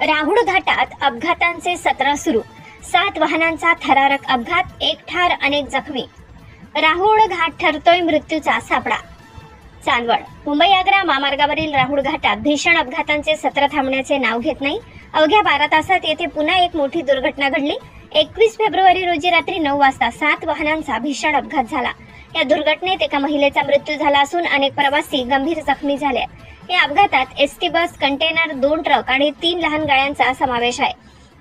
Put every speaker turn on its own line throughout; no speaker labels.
राहुळ घाटात अपघातांचे सत्र सुरू. सात वाहनांचा थरारक अपघात एक ठार अनेक जखमी. राहुळ घाट ठरतोय मृत्यूचा सापडा. चांदवड मुंबई आग्रा महामार्गावरील राहुळ घाटात भीषण अपघातांचे सत्र थांबण्याचे नाव घेत नाही. अवघ्या बारा तासात येथे पुन्हा एक मोठी दुर्घटना घडली. एकवीस फेब्रुवारी रोजी रात्री नऊ वाजता सात वाहनांचा भीषण अपघात झाला. या दुर्घटनेत एका महिलेचा मृत्यू झाला असून अनेक प्रवासी गंभीर जखमी झाले या अपघातात एसटी बस कंटेनर दोन ट्रक आणि तीन लहान गाड्यांचा समावेश आहे.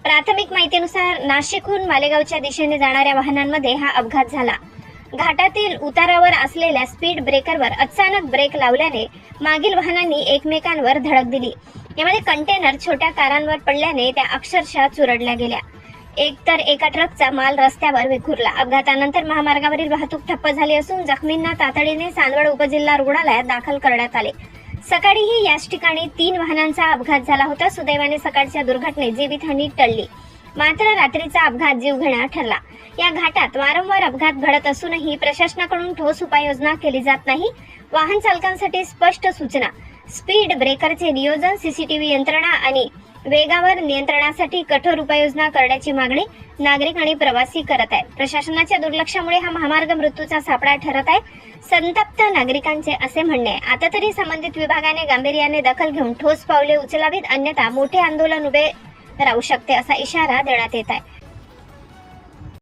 प्राथमिक माहितीनुसार नाशिकहून मालेगावच्या दिशेने जाणाऱ्या वाहनांमध्ये हा अपघात झाला. घाटातील उतारावर असलेल्या स्पीड ब्रेकरवर अचानक ब्रेक लावल्याने मागील वाहनांनी एकमेकांवर धडक दिली. यामध्ये कंटेनर छोट्या कारांवर पडल्याने त्या अक्षरशः चुरडल्या गेल्या. एकतर एका ट्रकचा माल रस्त्यावर विखुरला. अपघातानंतर महामार्गावरील वाहतूक ठप्प झाली असून जखमींना तातडीने चांदवड उपजिल्हा रुग्णालयात दाखल करण्यात आले. सकाळीही याच ठिकाणी तीन वाहनांचा अपघात झाला होता. सुदैवाने सकाळच्या दुर्घटनेत जीवितहानी टळली. मात्र रात्रीचा अपघात जीवघेणा ठरला. या घाटात वारंवार अपघात घडत असूनही प्रशासनाकडून ठोस उपाययोजना केली जात नाही. वाहन चालकांसाठी स्पष्ट सूचना. स्पीड ब्रेकरचे नियोजन सीसीटीव्ही यंत्रणा आणि वेगावर नियंत्रणासाठी कठोर उपाययोजना करण्याची मागणी नागरिक आणि प्रवासी करत आहेत प्रशासनाच्या दुर्लक्षामुळे हा महामार्ग मृत्यूचा सापळा ठरत आहे संतप्त नागरिकांचे असे म्हणणे आहे. आता तरी संबंधित विभागाने गांभीर्याने दखल घेऊन ठोस पावले उचलावीत अन्यथा मोठे आंदोलन उभे राहू शकते असा इशारा देण्यात येत आहे